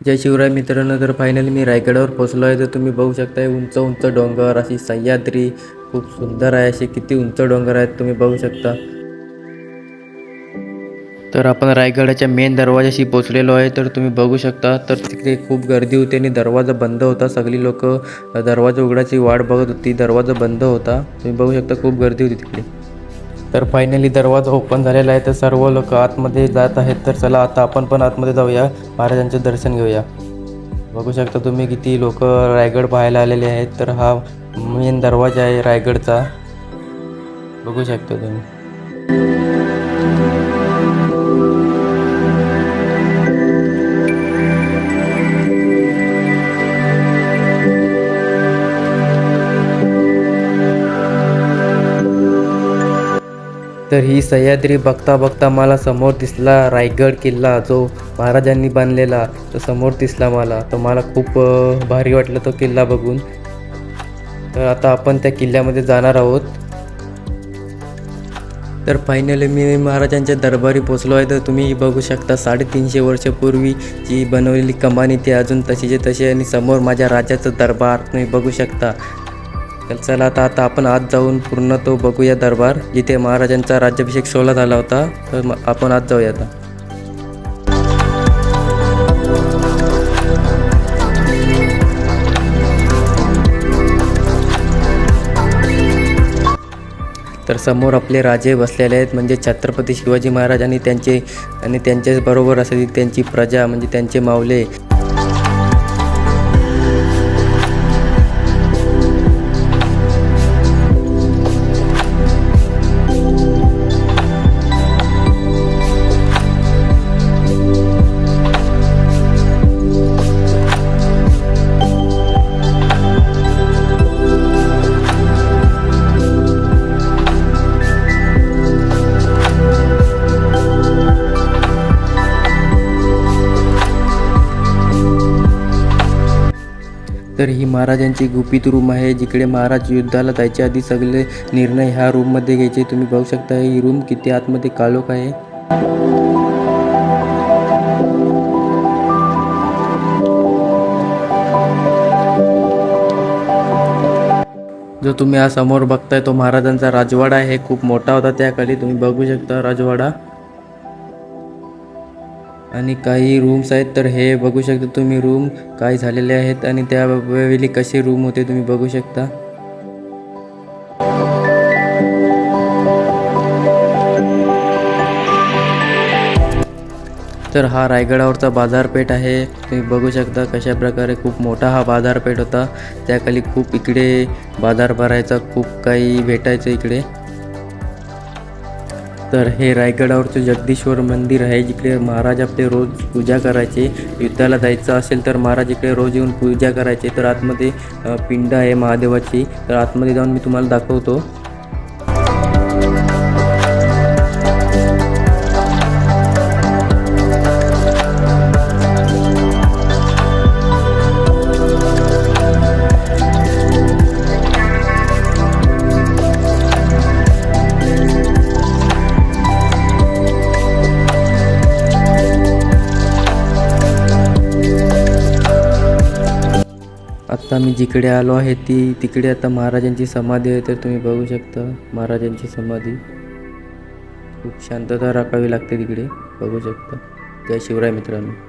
जय शिवराय मित्रांनो तर फायनली मी रायगडावर पोचलो आहे तर तुम्ही बघू शकताय उंच उंच डोंगर अशी सह्याद्री खूप सुंदर आहे. असे किती उंच डोंगर आहेत तुम्ही बघू शकता. तर आपण रायगडाच्या मेन दरवाजाशी पोचलेलो आहे. तर तुम्ही बघू शकता तर तिकडे खूप गर्दी होती आणि दरवाजा बंद होता. सगळी लोक दरवाजा उघडायची वाट बघत होती. दरवाजा बंद होता. तुम्ही बघू शकता खूप गर्दी होती तिकडे. तर फायनली दरवाजा ओपन झालेला आहे. तर सर्व लोक आतमध्ये जात आहेत. तर चला आता आपण पण आतमध्ये जाऊया. महाराजांचे दर्शन घेऊया. बघू शकता तुम्ही किती लोक रायगड पाहायला आलेले आहेत. तर हा मेन दरवाजा आहे रायगडचा. बघू शकता तुम्ही. तर ही सह्याद्री बघता बघता मला समोर दिसला रायगड किल्ला जो महाराजांनी बांधलेला. तो समोर दिसला मला. तो मला खूप भारी वाटलं तो किल्ला बघून. तर आता आपण त्या किल्ल्यामध्ये जाणार आहोत. तर फायनली मी महाराजांच्या दरबारी पोचलो आहे. तर तुम्ही बघू शकता साडेतीनशे वर्षापूर्वी जी बनवलेली कमानी ती अजून तशीचे तशी आणि समोर माझ्या राजाचं दरबार तुम्ही बघू शकता. तर चला आता आता आपण आत जाऊन पूर्ण तो बघूया दरबार जिथे महाराजांचा राज्याभिषेक सोहळा झाला होता. तर आपण आत जाऊया आता. तर समोर आपले राजे बसलेले आहेत म्हणजे छत्रपती शिवाजी महाराज आणि त्यांचे आणि त्यांच्याच बरोबर असलेली त्यांची प्रजा म्हणजे त्यांचे मावले तर ही महाराजांची गुपित रूम आहे. जिकडे महाराज युद्धाला जायच्या आधी सगळे निर्णय ह्या रूममध्ये घ्यायचे. तुम्ही बघू शकता ही रूम किती आतमध्ये कालोक आहे. जो तुम्ही हा समोर बघताय तो महाराजांचा राजवाडा आहे. खूप मोठा होता त्याखाली. तुम्ही बघू शकता राजवाडा. आणि काही रूम्स आहेत तर हे बघू शकता तुम्ही रूम काय झालेले आहेत आणि त्यावेळी कसे रूम होते तुम्ही बघू शकता. तर हा रायगडावरचा बाजारपेठ आहे. तुम्ही बघू शकता कशा प्रकारे खूप मोठा हा बाजारपेठ होता. त्याखाली खूप इकडे बाजार भरायचा खूप काही भेटायचं इकडे. तर हे रायगडावरचं जगदीश्वर मंदिर आहे जिकडे महाराज आपले रोज पूजा करायचे युद्धाला जायचं असेल तर महाराज इकडे रोज येऊन पूजा करायचे. तर आतमध्ये पिंड आहे महादेवाची. तर आतमध्ये जाऊन मी तुम्हाला दाखवतो. आत्ता मी जिकडे आलो आहे ती तिकडे आता महाराजांची समाधी आहे तर तुम्ही बघू शकता महाराजांची समाधी. खूप शांतता राखावी लागते तिकडे. बघू शकता. जय शिवराय मित्रांनो.